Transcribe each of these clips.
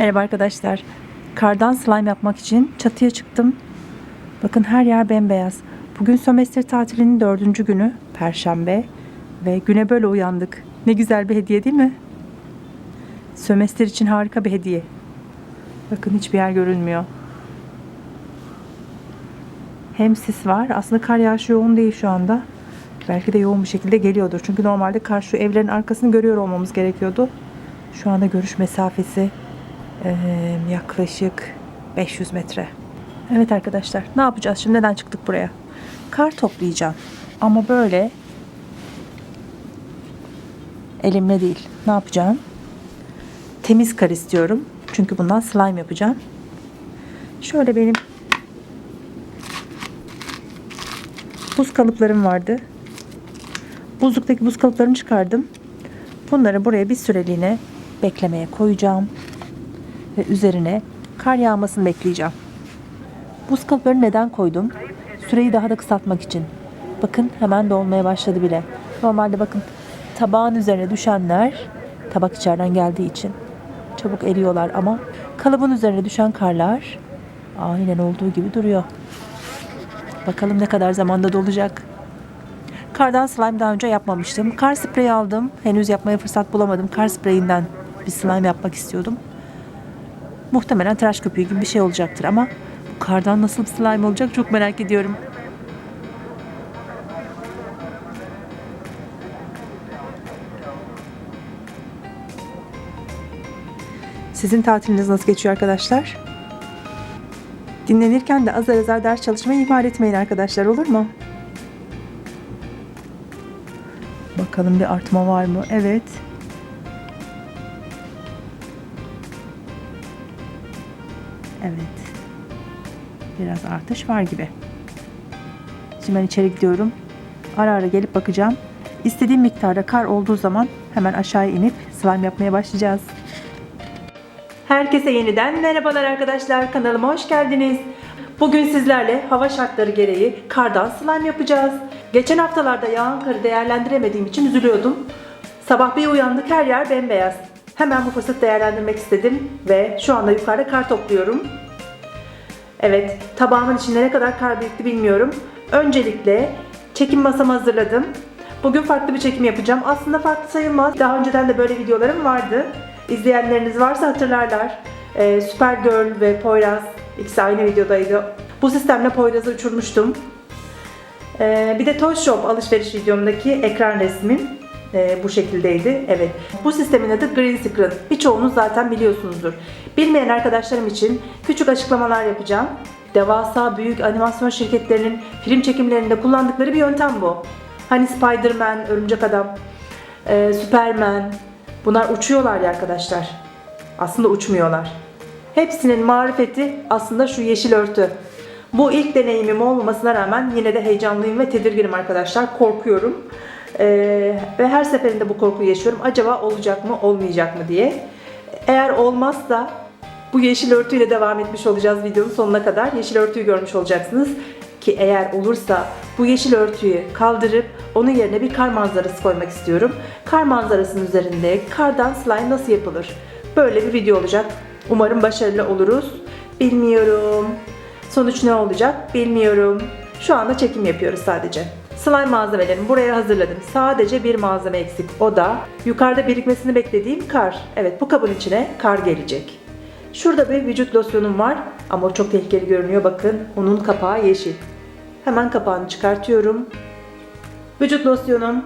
Merhaba arkadaşlar. Kardan slime yapmak için çatıya çıktım. Bakın her yer bembeyaz. Bugün sömestr tatilinin dördüncü günü. Perşembe. Ve güne böyle uyandık. Ne güzel bir hediye değil mi? Sömestr için harika bir hediye. Bakın hiçbir yer görünmüyor. Hem sis var. Aslında kar yağışı yoğun değil şu anda. Belki de yoğun bir şekilde geliyordur. Çünkü normalde kar şu evlerin arkasını görüyor olmamız gerekiyordu. Şu anda görüş mesafesi yaklaşık 500 metre. Evet arkadaşlar ne yapacağız şimdi neden çıktık buraya? Kar toplayacağım. Ama böyle elimle değil. Ne yapacağım? Temiz kar istiyorum. Çünkü bundan slime yapacağım. Şöyle benim buz kalıplarım vardı. Buzluktaki buz kalıplarını çıkardım. Bunları buraya bir süreliğine beklemeye koyacağım. Ve üzerine kar yağmasını bekleyeceğim. Buz kalıplarını neden koydum? Süreyi daha da kısaltmak için. Bakın hemen dolmaya başladı bile. Normalde bakın tabağın üzerine düşenler tabak içeriden geldiği için çabuk eriyorlar ama kalıbın üzerine düşen karlar aynen olduğu gibi duruyor. Bakalım ne kadar zamanda dolacak. Kardan slime daha önce yapmamıştım. Kar spreyi aldım. Henüz yapmaya fırsat bulamadım. Kar spreyinden bir slime yapmak istiyordum. Muhtemelen tıraş köpüğü gibi bir şey olacaktır ama bu kardan nasıl bir slime olacak çok merak ediyorum. Sizin tatiliniz nasıl geçiyor arkadaşlar? Dinlenirken de azar azar ders çalışmayı ihmal etmeyin arkadaşlar olur mu? Bakalım bir artma var mı? Evet. Evet. Biraz artış var gibi. Şimdi ben içeri gidiyorum. Ara ara gelip bakacağım. İstediğim miktarda kar olduğu zaman hemen aşağı inip slime yapmaya başlayacağız. Herkese yeniden merhabalar arkadaşlar. Kanalıma hoş geldiniz. Bugün sizlerle hava şartları gereği kardan slime yapacağız. Geçen haftalarda yağan karı değerlendiremediğim için üzülüyordum. Sabah bir uyandık her yer bembeyaz. Hemen bu fırsatı değerlendirmek istedim ve şu anda yukarıda kar topluyorum. Evet, tabağımın içinde ne kadar kar birikti bilmiyorum. Öncelikle çekim masamı hazırladım. Bugün farklı bir çekim yapacağım. Aslında farklı sayılmaz. Daha önceden de böyle videolarım vardı. İzleyenleriniz varsa hatırlarlar. Ee, Supergirl ve Poyraz ikisi aynı videodaydı. Bu sistemle Poyraz'ı uçurmuştum. Ee, bir de Toy Shop alışveriş videomdaki ekran resmim e, bu şekildeydi. Evet. Bu sistemin adı Green Screen. Birçoğunuz zaten biliyorsunuzdur. Bilmeyen arkadaşlarım için küçük açıklamalar yapacağım. Devasa büyük animasyon şirketlerinin film çekimlerinde kullandıkları bir yöntem bu. Hani Spider-Man, Örümcek Adam, e, Superman bunlar uçuyorlar ya arkadaşlar. Aslında uçmuyorlar. Hepsinin marifeti aslında şu yeşil örtü. Bu ilk deneyimim olmamasına rağmen yine de heyecanlıyım ve tedirginim arkadaşlar. Korkuyorum. Ee, ve her seferinde bu korkuyu yaşıyorum. Acaba olacak mı, olmayacak mı diye. Eğer olmazsa bu yeşil örtüyle devam etmiş olacağız videonun sonuna kadar. Yeşil örtüyü görmüş olacaksınız. Ki eğer olursa bu yeşil örtüyü kaldırıp onun yerine bir kar manzarası koymak istiyorum. Kar manzarasının üzerinde kardan slime nasıl yapılır? Böyle bir video olacak. Umarım başarılı oluruz. Bilmiyorum. Sonuç ne olacak bilmiyorum. Şu anda çekim yapıyoruz sadece. Slime malzemelerimi buraya hazırladım. Sadece bir malzeme eksik. O da yukarıda birikmesini beklediğim kar. Evet bu kabın içine kar gelecek. Şurada bir vücut losyonum var ama çok tehlikeli görünüyor. Bakın onun kapağı yeşil. Hemen kapağını çıkartıyorum. Vücut losyonum,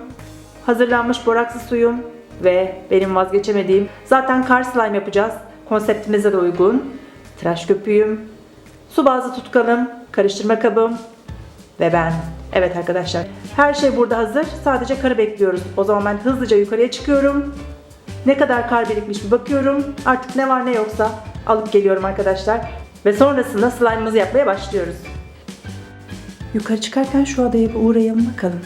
hazırlanmış borakslı suyum ve benim vazgeçemediğim zaten kar slime yapacağız. Konseptimize de uygun. Tıraş köpüğüm, su bazlı tutkalım, karıştırma kabım ve ben. Evet arkadaşlar her şey burada hazır. Sadece karı bekliyoruz. O zaman ben hızlıca yukarıya çıkıyorum. Ne kadar kar birikmiş bir bakıyorum. Artık ne var ne yoksa alıp geliyorum arkadaşlar. Ve sonrasında slime'ımızı yapmaya başlıyoruz. Yukarı çıkarken şu adaya bir uğrayalım bakalım.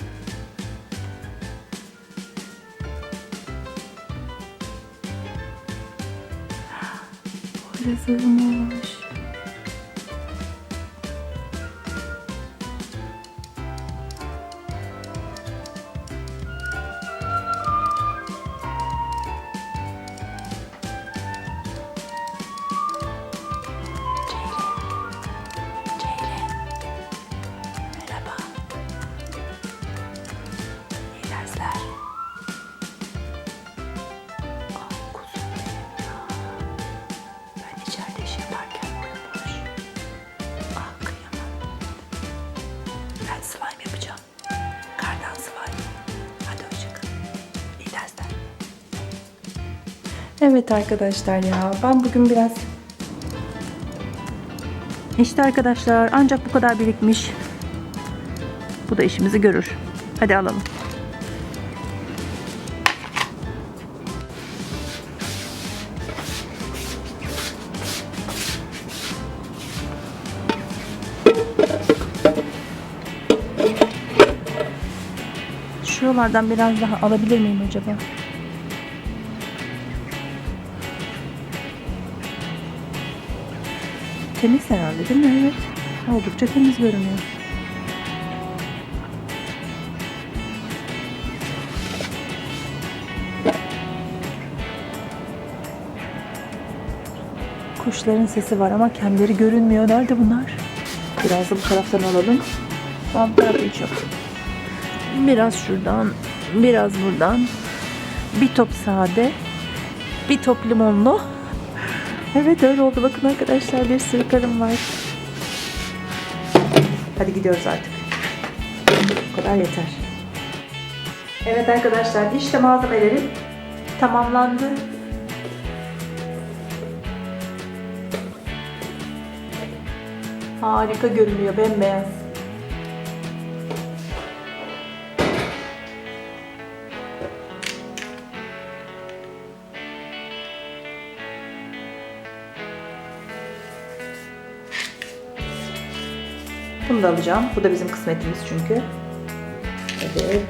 Ben slime yapacağım. Kardan slime. Hadi hoşçakalın. İyi dersler. Evet arkadaşlar ya ben bugün biraz işte arkadaşlar ancak bu kadar birikmiş. Bu da işimizi görür. Hadi alalım. Şuralardan biraz daha alabilir miyim acaba? Temiz herhalde değil mi? Evet. Oldukça temiz görünüyor. Kuşların sesi var ama kendileri görünmüyor. Nerede bunlar? Biraz da bu taraftan alalım. Bu tarafta hiç yok. Biraz şuradan, biraz buradan. Bir top sade, bir top limonlu. Evet öyle oldu. Bakın arkadaşlar bir sürü var. Hadi gidiyoruz artık. Bu kadar yeter. Evet arkadaşlar işte malzemelerim tamamlandı. Harika görünüyor bembeyaz. Da alacağım. Bu da bizim kısmetimiz çünkü. Evet.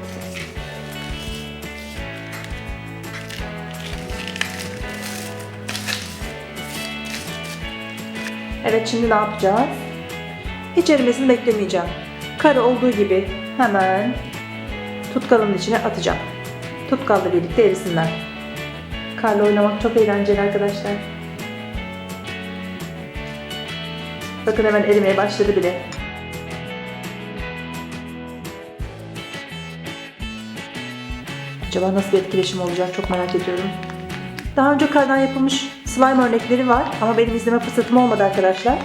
Evet şimdi ne yapacağız? Hiç erimesini beklemeyeceğim. Karı olduğu gibi hemen tutkalın içine atacağım. Tutkalla birlikte erisinler. Karla oynamak çok eğlenceli arkadaşlar. Bakın hemen erimeye başladı bile. Acaba nasıl bir etkileşim olacak çok merak ediyorum. Daha önce kardan yapılmış slime örnekleri var ama benim izleme fırsatım olmadı arkadaşlar.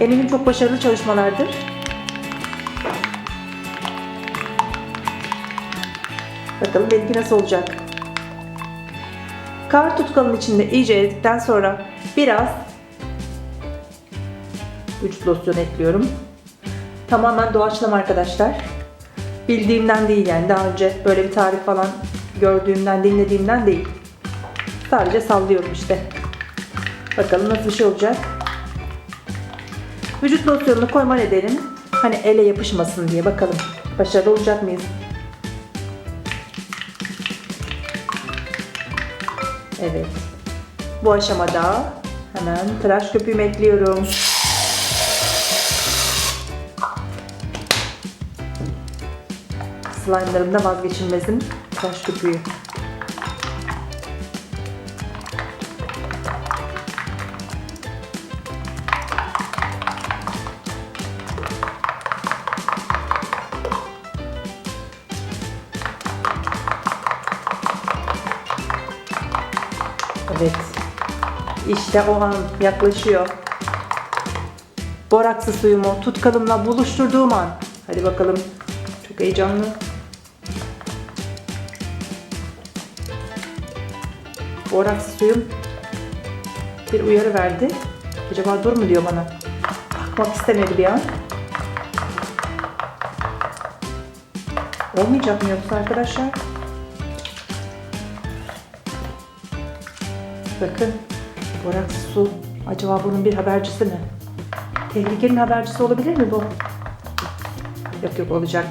Eminim çok başarılı çalışmalardır. Bakalım benimki nasıl olacak. Kar tutkalın içinde iyice eridikten sonra biraz vücut losyonu ekliyorum. Tamamen doğaçlama arkadaşlar. Bildiğimden değil yani daha önce böyle bir tarif falan gördüğümden, dinlediğimden değil. Sadece sallıyorum işte. Bakalım nasıl bir şey olacak. Vücut losyonunu koyma nedenim hani ele yapışmasın diye bakalım. Başarılı olacak mıyız? Evet. Bu aşamada hemen tıraş köpüğümü ekliyorum. Slime'larımda vazgeçilmezim tıraş köpüğü. Evet. İşte o an yaklaşıyor. Boraksı suyumu tutkalımla buluşturduğum an. Hadi bakalım. Çok heyecanlı. Boraksı suyum bir uyarı verdi. Acaba dur mu diyor bana. Bakmak istemedi bir an. Olmayacak mı yoksa arkadaşlar? Bakın borak su. Acaba bunun bir habercisi mi? Tehlikenin habercisi olabilir mi bu? Yok yok olacak.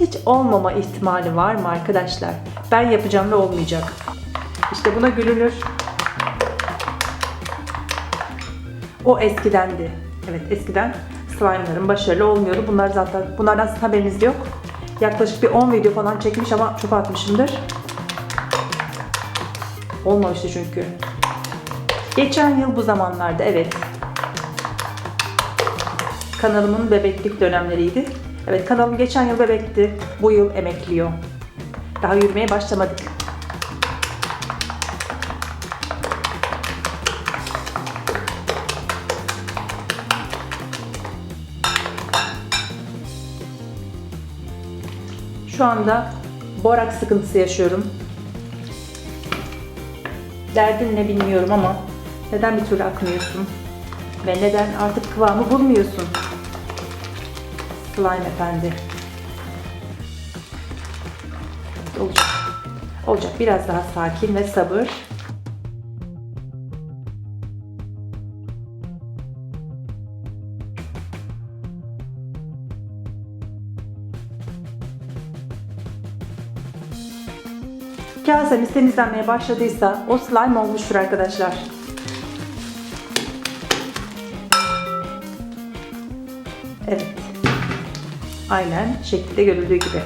Hiç olmama ihtimali var mı arkadaşlar? Ben yapacağım ve olmayacak. İşte buna gülünür. O eskidendi. Evet eskiden slime'ların başarılı olmuyordu. Bunlar zaten bunlardan sizin haberiniz yok. Yaklaşık bir 10 video falan çekmiş ama çok atmışımdır. Olmamıştı çünkü. Geçen yıl bu zamanlarda evet. Kanalımın bebeklik dönemleriydi. Evet kanalım geçen yıl bebekti. Bu yıl emekliyor. Daha yürümeye başlamadık. Şu anda borak sıkıntısı yaşıyorum. Derdin ne bilmiyorum ama neden bir türlü akmıyorsun? Ve neden artık kıvamı bulmuyorsun? Slime efendi. Olacak. Olacak. Biraz daha sakin ve sabır. Kasemiz temizlenmeye başladıysa o slime olmuştur arkadaşlar. Evet. Aynen şekilde görüldüğü gibi.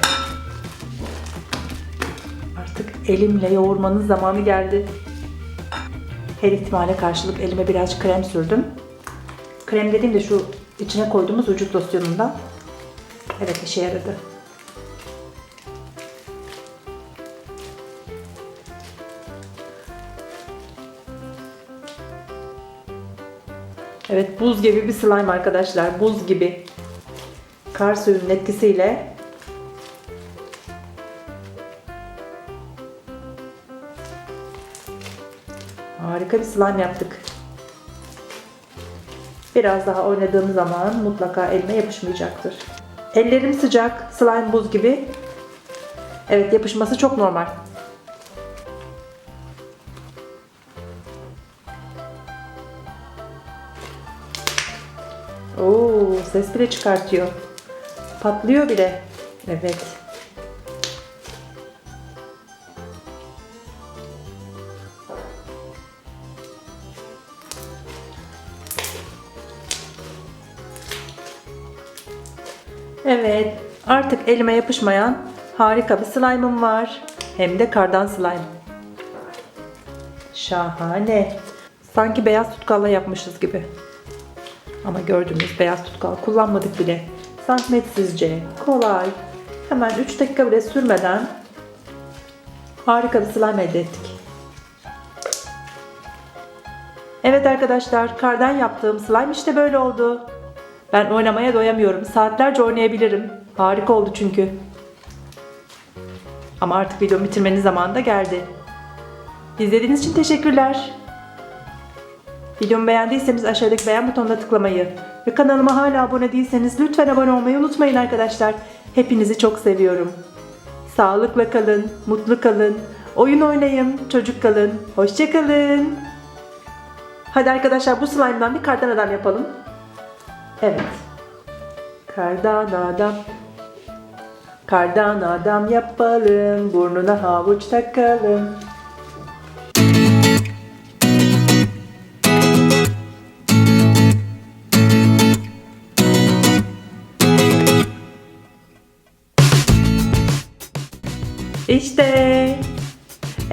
Artık elimle yoğurmanın zamanı geldi. Her ihtimale karşılık elime biraz krem sürdüm. Krem dediğim de şu içine koyduğumuz vücut losyonundan. Evet işe yaradı. Evet buz gibi bir slime arkadaşlar. Buz gibi. Kar suyunun etkisiyle harika bir slime yaptık. Biraz daha oynadığım zaman mutlaka elime yapışmayacaktır. Ellerim sıcak, slime buz gibi. Evet yapışması çok normal. Oo, ses bile çıkartıyor. Patlıyor bile. Evet. Evet, artık elime yapışmayan harika bir slime'ım var. Hem de kardan slime. Şahane. Sanki beyaz tutkalla yapmışız gibi. Ama gördüğünüz beyaz tutkal kullanmadık bile. Santimetsizce, kolay, hemen 3 dakika bile sürmeden harika bir slime elde ettik. Evet arkadaşlar, kardan yaptığım slime işte böyle oldu. Ben oynamaya doyamıyorum. Saatlerce oynayabilirim. Harika oldu çünkü. Ama artık videomu bitirmenin zamanı da geldi. İzlediğiniz için teşekkürler. Videomu beğendiyseniz aşağıdaki beğen butonuna tıklamayı ve kanalıma hala abone değilseniz lütfen abone olmayı unutmayın arkadaşlar. Hepinizi çok seviyorum. Sağlıkla kalın, mutlu kalın, oyun oynayın, çocuk kalın, hoşça kalın. Hadi arkadaşlar bu slime'dan bir kardan adam yapalım. Evet. Kardan adam. Kardan adam yapalım, burnuna havuç takalım.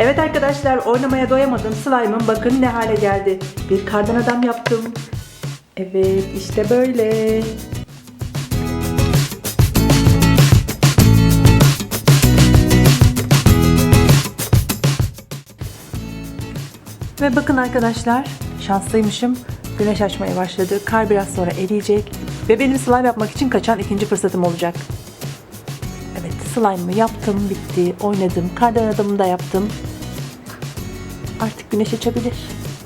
Evet arkadaşlar oynamaya doyamadım slime'ım bakın ne hale geldi. Bir kardan adam yaptım. Evet işte böyle. Ve bakın arkadaşlar şanslıymışım. Güneş açmaya başladı. Kar biraz sonra eriyecek. Ve benim slime yapmak için kaçan ikinci fırsatım olacak. Evet slime'ımı yaptım bitti. Oynadım. Kardan adamı da yaptım. Artık güneş açabilir.